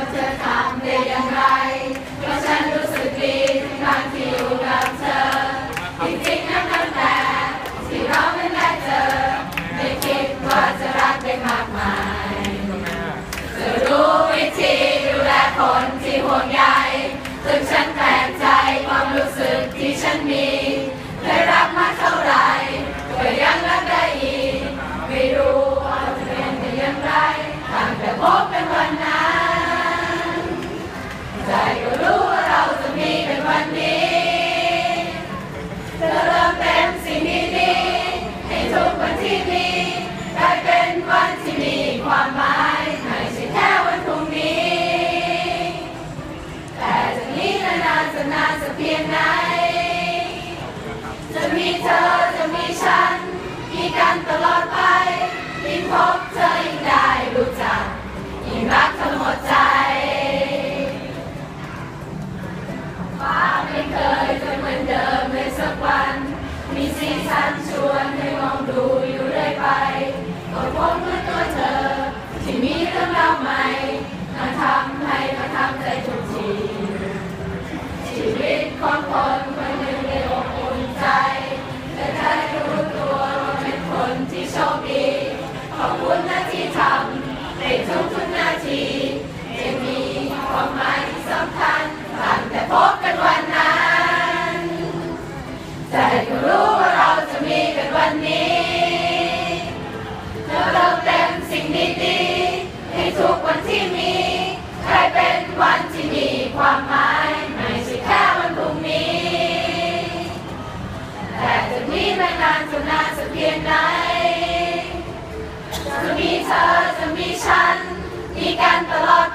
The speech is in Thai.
ว่าเธทำได้ย่งไรเพราะฉันรู้สึกดีทุกครั้งที่อยู่เธอจริงๆนับตั้งแต่ที่เราไม่ได้เจอไม่คิดว่าจะรักได้มากมายเธรู้วิธีดูแลคนที่ห่วงใย กันตลอดไปยิ่งพบเธอยิ่งได้รู้จักยิ่งรักเธอหมดใจฟ้าไม่เคยจะเหมือนเดิมเลยสักวัน มีสีสันชวนให้มองดูอยู่เรื่อยไปก็พบเมื่อตัวเธอ ในทุกทุกๆนาทีจะมีความหมายที่สำคัญตั้งแต่พบกันวันนั้นแต่ก็รู้ว่าเราจะมีกันวันนี้แล้วเติมเต็มสิ่งดีๆให้ทุกวันที่มีกลายเป็นวันที่มีความหมาย ไม่ใช่แค่วันพรุ่งนี้ แต่จะมีไม่นานจะนานสักเพียงไหน เธอจะมีฉัน มีกันตลอด